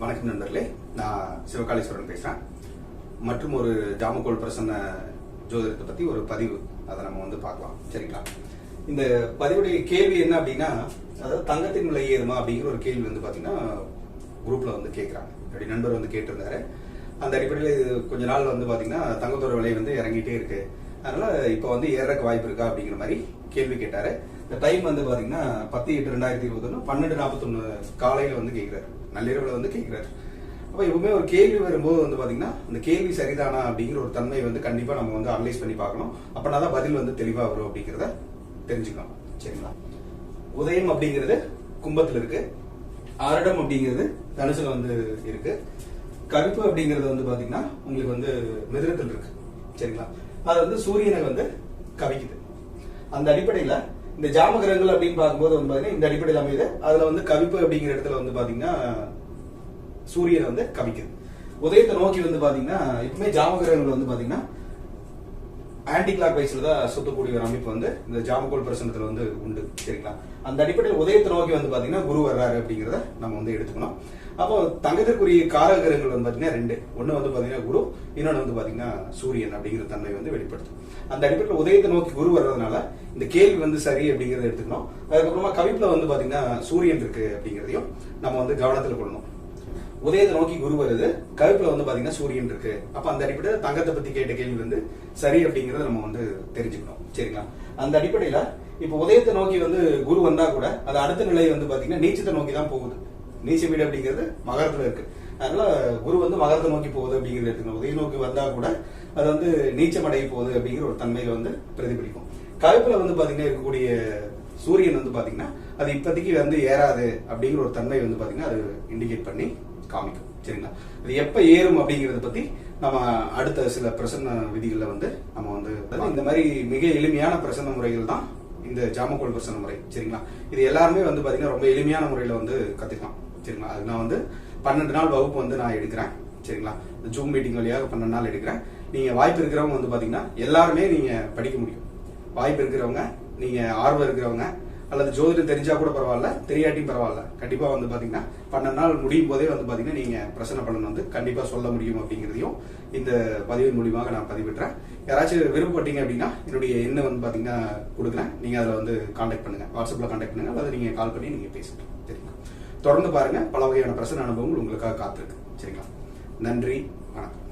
வணக்கம் நண்பர்களே. நான் சிவகாளீஸ்வரன் பேசுறேன். மற்றும் ஒரு ஜாமக்கோல் பிரசன்ன ஜோதிடத்தை பத்தி ஒரு பதிவு. அதை நம்ம வந்து பார்க்கலாம். சரிங்களா? இந்த பதிவுடைய கேள்வி என்ன அப்படின்னா அதாவது தங்கத்தின் விலை ஏறுமா அப்படிங்கிற ஒரு கேள்வி வந்து பாத்தீங்கன்னா குரூப்ல வந்து கேட்குறாங்க அப்படி நண்பர் வந்து கேட்டிருந்தாரு. அந்த அடிப்படையில் இது கொஞ்ச நாள் வந்து பாத்தீங்கன்னா தங்கத்தோட விலை வந்து இறங்கிட்டே இருக்கு. அதனால இப்போ வந்து ஏறக்கு வாய்ப்பு இருக்கா அப்படிங்கிற மாதிரி கேள்வி கேட்டாரு. இந்த டைம் வந்து பாத்தீங்கன்னா பத்து எட்டு ரெண்டாயிரத்தி இருபத்தொன்னு பன்னெண்டு நாற்பத்தொன்னு காலையில வந்து கேட்கிறாரு நள்ளிரவுல வந்து கேட்கிறாரு. அப்போ எப்பவுமே ஒரு கேள்வி வரும்போது வந்து பாத்தீங்கன்னா அந்த கேள்வி சரிதானா அப்படிங்கிற ஒரு தன்மை வந்து கண்டிப்பா நம்ம வந்து அனலைஸ் பண்ணி பார்க்கணும். அப்படின்னா தான் பதில் வந்து தெளிவா வரும் அப்படிங்கிறத தெரிஞ்சுக்கலாம். சரிங்களா? உதயம் அப்படிங்கிறது கும்பத்துல இருக்கு. ஆரடம் அப்படிங்கிறது தனுசுல வந்து இருக்கு. கருப்பு அப்படிங்கிறது வந்து பாத்தீங்கன்னா உங்களுக்கு வந்து மிதிரத்தில் இருக்கு. சரிங்களா? அது வந்து சூரியனை வந்து கவிக்குது. அந்த அடிப்படையில இந்த ஜாமகிரகங்கள் அப்படின்னு பார்க்கும்போது வந்து பாத்தீங்கன்னா இந்த அடிப்படையில் அமையுது. அதுல வந்து கவிப்பு அப்படிங்கிற இடத்துல வந்து பாத்தீங்கன்னா சூரியனை வந்து கவிக்குது. உதயத்தை நோக்கி வந்து பாத்தீங்கன்னா எப்பவுமே ஜாமகிரகங்கள் வந்து பாத்தீங்கன்னா ஆன்டி கிளாக் வைஸ்ல தான் சுத்தக்கூடிய ஒரு அமைப்பு வந்து இந்த ஜாமக்கோல் பிரசனத்துல வந்து உண்டு. சரிங்களா? அந்த அடிப்படையில் உதயத்தை நோக்கி வந்து பாத்தீங்கன்னா குரு வர்றாரு அப்படிங்கறத நம்ம வந்து எடுத்துக்கணும். அப்போ தங்கத்திற்குரிய காரகரங்கள் வந்து பாத்தீங்கன்னா ரெண்டு. ஒன்று வந்து பாத்தீங்கன்னா குரு இன்னொன்னு வந்து பாத்தீங்கன்னா சூரியன் அப்படிங்கிற தன்மை வந்து வெளிப்படுத்தும். அந்த அடிப்படையில் உதயத்தை நோக்கி குரு வர்றதுனால இந்த கேள்வி வந்து சரி அப்படிங்கறத எடுத்துக்கணும். அதுக்கப்புறமா கவிப்புல வந்து பாத்தீங்கன்னா சூரியன் இருக்கு அப்படிங்கிறதையும் நம்ம வந்து கவனத்தில் கொள்ளணும். உதயத்தை நோக்கி குரு வருது. கருப்புல வந்து பாத்தீங்கன்னா சூரியன் இருக்கு. அப்ப அந்த அடிப்படையில் தங்கத்தை பத்தி கேட்ட கேள்வி வந்து சரி அப்படிங்கறத நம்ம வந்து தெரிஞ்சுக்கணும். சரிங்களா? அந்த அடிப்படையில இப்ப உதயத்தை நோக்கி வந்து குரு வந்தா கூட அது அடுத்த நிலை வந்து பாத்தீங்கன்னா நீச்சத்தை நோக்கி தான் போகுது. நீச்ச வீடு அப்படிங்கிறது மகரத்துல இருக்கு. அதனால குரு வந்து மகரத்தை நோக்கி போகுது அப்படிங்கிறது எடுத்துக்கணும். உதய நோக்கி வந்தா கூட அது வந்து நீச்சம் அடைய போகுது அப்படிங்கிற ஒரு தன்மையில வந்து பிரதிபலிக்கும். கருப்புல வந்து பாத்தீங்கன்னா இருக்கக்கூடிய சூரியன் வந்து பாத்தீங்கன்னா அது இப்போதைக்கு வந்து ஏறாது அப்படிங்கிற ஒரு தன்மை வந்து பாத்தீங்கன்னா அது இண்டிகேட் பண்ணி காமிக்கும். சரிங்களா? அது எப்ப ஏறும் அப்படிங்கறத பத்தி நம்ம அடுத்த சில பிரசன்ன விதிகளில் வந்து நம்ம வந்து இந்த மாதிரி மிக எளிமையான பிரசன்ன முறைகள் தான் இந்த ஜாமக்கோல் பிரசன்ன முறை. சரிங்களா? இது எல்லாருமே வந்து பாத்தீங்கன்னா ரொம்ப எளிமையான முறையில வந்து கத்துக்கலாம். சரிங்களா? அது நான் வந்து பன்னெண்டு நாள் வகுப்பு வந்து நான் எடுக்கிறேன். சரிங்களா? இந்த ஜூம் மீட்டிங் வழியாக பன்னெண்டு நாள் எடுக்கிறேன். நீங்க வாய்ப்பு இருக்கிறவங்க வந்து பாத்தீங்கன்னா எல்லாருமே நீங்க படிக்க முடியும். வாய்ப்பு இருக்கிறவங்க நீங்க ஆர்வம் இருக்கிறவங்க அல்லது ஜோதிடம் தெரிஞ்சா கூட பரவாயில்ல தெரியாட்டியும் பரவாயில்ல. கண்டிப்பா வந்து பாத்தீங்கன்னா பன்னெண்டு நாள் முடியும் போதே வந்து பாத்தீங்கன்னா நீங்க பிரசன்ன பலன் வந்து கண்டிப்பா சொல்ல முடியும் அப்படிங்கிறதையும் இந்த பதிவின் மூலியமாக நான் பதிவிடுறேன். யாராச்சும் விருப்பப்பட்டீங்க அப்படின்னா என்னுடைய எண்ணை வந்து பாத்தீங்கன்னா கொடுக்குறேன். நீங்க அதுல வந்து கான்டாக்ட் பண்ணுங்க. வாட்ஸ்அப்ல கான்டாக்ட் பண்ணுங்க. அல்லது நீங்க கால் பண்ணி நீங்க பேசிட்டு சரிங்களா? தொடர்ந்து பாருங்க. பல வகையான பிரசன்ன அனுபவங்கள் உங்களுக்காக காத்திருக்கு. சரிங்களா? நன்றி. வணக்கம்.